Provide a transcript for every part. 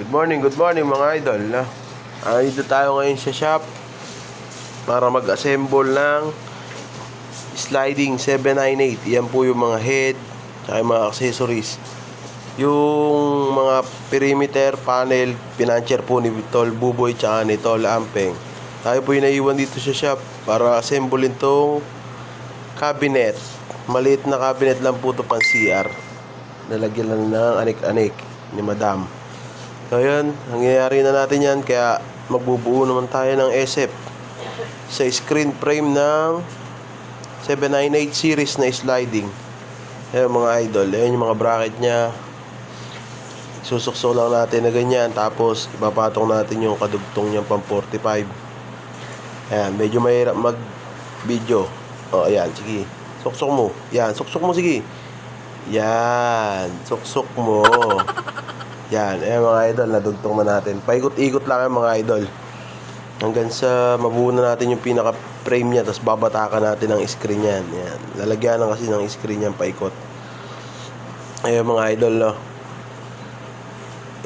Good morning, good morning mga idol. No? Ah, dito tayo ngayon sa shop para mag-assemble ng sliding 798. Yan po yung mga head at mga accessories. Yung mga perimeter panel, pinancher po ni Tol Buboy tsaka ni Tol Ampeng. Tayo po yung naiwan dito sa shop para assemblein tong cabinet. Maliit na cabinet lang po to pang CR. Nalagyan lang ng anik-anik ni Madam. So yun, nangyayari na natin yan kaya magbubuo naman tayo ng SF sa screen frame ng 798 series na sliding. Ayan mga idol, ayan yung mga bracket niya. Susuksok lang natin na ganyan tapos ipapatong natin yung kadugtong niyang pang 45. Ayan, medyo mahirap mag video. O ayan, sige. Suksok mo. Yan, suksok mo sige. Yan, suksok mo. Yan, eh mga idol, nadugtong na natin. Paikot-ikot lang yan mga idol. Hanggang sa mabuo na natin yung pinaka-frame niya, tapos babatakan natin ang screen yan. Yan, lalagyan lang kasi ng screen yan paikot. Ayun mga idol, no.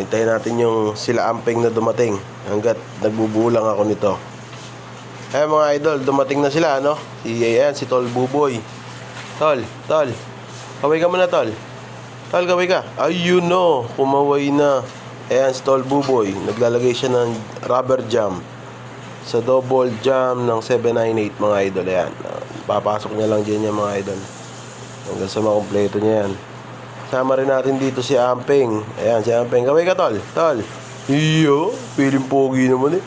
Hintayin natin yung sila amping na dumating. Hanggat nagbubuo lang ako nito. Ayun mga idol, dumating na sila, no. Si, ayan, si Tol Buboy. Tol, Tol. Kaway ka muna, Tol. Tol, kaway ka. Ayun no, kumaway na. Ayan, si Tol Buboy. Naglalagay siya ng rubber jam. Sa double jam ng 798 mga idol. Ayan. Papasok niya lang dyan yan mga idol. Hanggang sa makompleto niya yan. Sama rin natin dito si Amping. Ayan, si Amping. Kaway ka, Tol. Tol. Iyo, feeling pogi naman eh.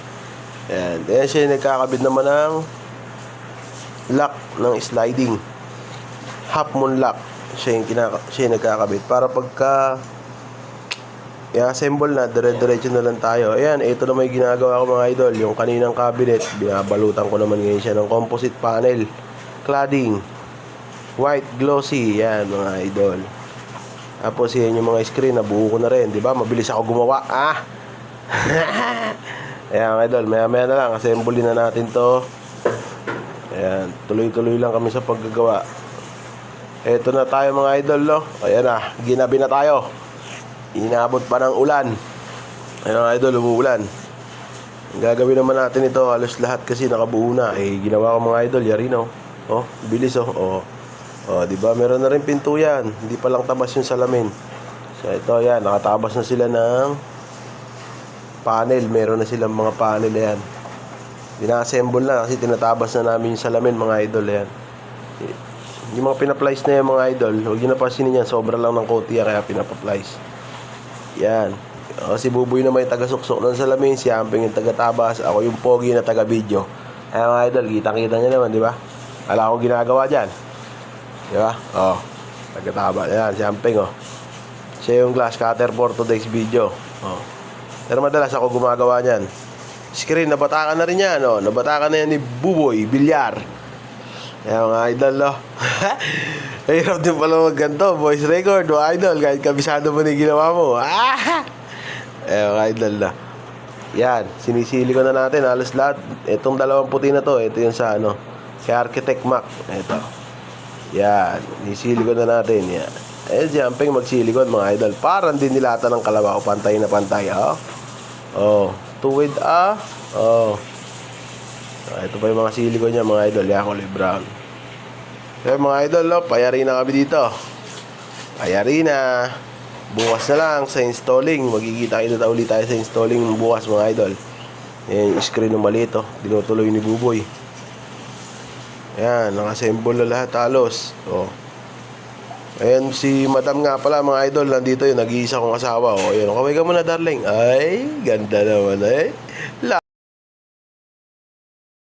Ayan. Ayan siya nagkakabit naman ng lock ng sliding. Half moon lock. Siya yung, kinaka- siya yung nagkakabit. Para pagka i-assemble na, dire-diretso na lang tayo. Ayan, ito na may ginagawa ko mga idol. Yung kaninang cabinet, binabalutan ko naman ngayon siya ng composite panel. Cladding. White glossy. Yan mga idol. Tapos yan yung mga screen, nabuo ko na rin. Di ba? Mabilis ako gumawa. Ah! Ayan mga idol, maya maya na lang. Assemble na natin to. Ayan, tuloy-tuloy lang kami sa paggagawa. Eto na tayo mga idol, no? Ayan na, ginabi na tayo. Inabot pa ng ulan. Ayan mga idol, umuulan. Ang gagawin naman natin ito, halos lahat kasi nakabuo na. Eh, ginawa ko mga idol, yari no? Oh, bilis oh. Oh, oh di ba? Meron na rin pinto yan. Hindi pa lang tabas yung salamin. So, ito yan, nakatabas na sila ng panel. Meron na silang mga panel yan. Dina-assemble na kasi tinatabas na namin yung salamin mga idol yan. Yung mga pinaplies na yan mga idol, huwag nyo napasinin yan, sobra lang ng kotya kaya pinapaplies. Yan. O, si Buboy na may taga-suksok ng salamin, si Amping yung taga-tabas, ako yung pogi na taga-video. Ayan mga idol, kitang-kita nyo naman, di ba? Wala akong ginagawa dyan. Di ba? O, taga-tabas. Ayan, si Amping o. Siya yung glass cutter for today's video. O. Pero madalas ako gumagawa niyan. Screen, nabatakan na rin yan, o. Nabatakan na yan ni Buboy, bilyar. Kaya mga idol, no? Hirap din pala magganto, voice record, mga idol, kahit kabisado mo na yung ginawa mo. Ah! Eh, mga idol, na. Yan, sinisili ko na natin, halos lahat. Itong dalawang puti na to, ito yung sa ano, kay Architect Mac. Ito. Yan, nisili ko na natin, yan. Eh, jumping magsilikon, mga idol. Parang din nilata ng kalabaw, pantay na pantay, oh. Oh, tuwid, ah. Oh. Ito pa yung mga silikon niya, mga idol. Yan, kulay brown. So, mga idol, no, payari na kami dito. Payari na. Bukas na lang sa installing. Magkikita-kita ulit tayo sa installing bukas, mga idol. Yan yung screen ng maliit, oh. Dinutuloy ni Buboy. Ayan, nakasemble na lahat halos. Oh. Ayan si Madam nga pala mga idol, nandito yun, nag-iisa kong asawa. Oh, ayun, kaway ka muna darling. Ay, ganda naman eh. La